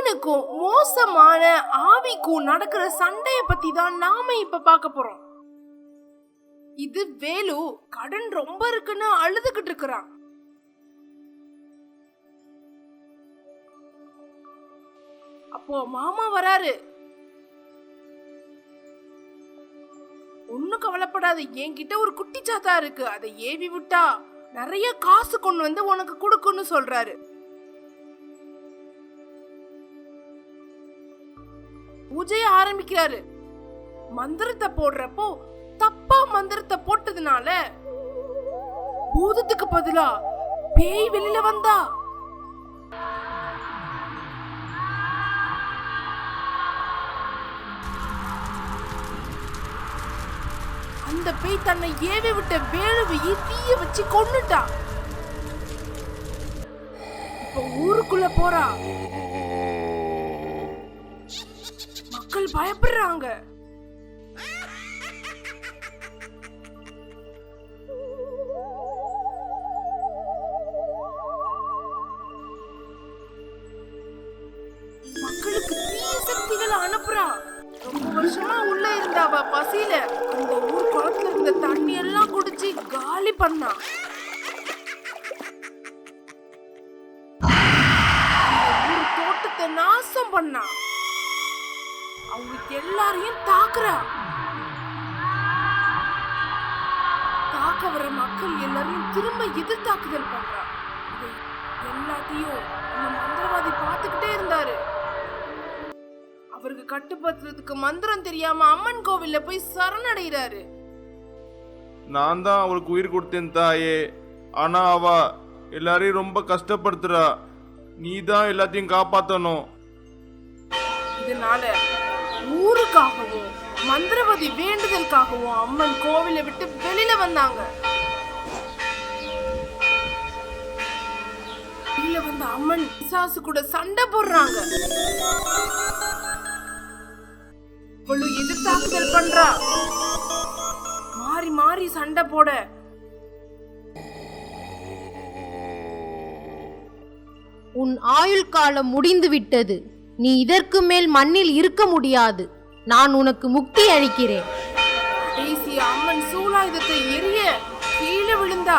அவனுக்கும் மோசமான ஆவிக்கும் நடக்கிற சண்டைய பத்தி தான் நாம இப்ப பார்க்க போறோம். இது வேலு கடன் ரொம்ப இருக்குன்னு அழுதுகிட்டு இருக்கிறான். அப்போ மாமா வராரு. ஒண்ணும் கவலைப்படாத என்கிட்ட ஒரு குட்டி சாத்தா இருக்கு. அதை ஏவி விட்டா நிறைய காசு கொண்டு வந்து உனக்கு கொடுக்குன்னு சொல்றாரு. பூஜைய ஆரம்பிக்கிறாரு. மந்திரத்தை போடுறப்போ தப்பா மந்திரத்தை போட்டதுனால பூதத்துக்கு பதிலா பேய் வெளியில வந்தா. அந்த பேய் தன்னை ஏவி விட்ட வேலுவையை தீய வச்சு கொன்னுட்டா இப்ப ஊருக்குள்ள போறா. மக்கள் பயப்படுறாங்க. மக்களுக்கு தீய சக்திகளை அனுப்புறா. ரொம்ப வருஷமா உள்ள இருந்தாவ பசியில? அந்த ஊர் குளத்துல இருந்த தண்ணி எல்லாம் குடிச்சு காலி பண்ணா. தோட்டத்தை நாசம் பண்ணா. அவங்க எல்லாரையும் தாக்குறா. தாக்க வர மக்கள் எல்லாரையும் திரும்ப எதிர்த்தாக்குதல் பண்றா. எல்லாத்தையும் அந்த மந்திரவாதி பார்த்துக்கிட்டே இருந்தாரு. அவருக்கு கட்டுப்படுத்துறதுக்கு மந்திரம் தெரியாம அம்மன் கோவில்ல போய் சரணடைகிறாரு. நான் தான் அவளுக்கு உயிர் கொடுத்தேன் தாயே. ஆனா அவ எல்லாரையும் ரொம்ப கஷ்டப்படுத்துறா. நீ தான் எல்லாத்தையும் காப்பாத்தணும். இதனால ஊருக்காகவும் மந்திரவதி வேண்டுதலுக்காகவும் அம்மன் கோவிலை விட்டு வெளியில வந்தாங்க. வெளியில வந்த அம்மன் பிசாசு கூட சண்டை போடுறாங்க. இவளும் எதிர்த்தாக்குதல் பண்றா. மாறி மாறி சண்டை போட. உன் ஆயுள் காலம் முடிந்து விட்டது நீ இதற்கு மேல் மண்ணில் இருக்க முடியாது. நான் உனக்கு முக்தி அளிக்கிறேன். அம்மன் சூலாயுதத்தை எரிய கீழே விழுந்தா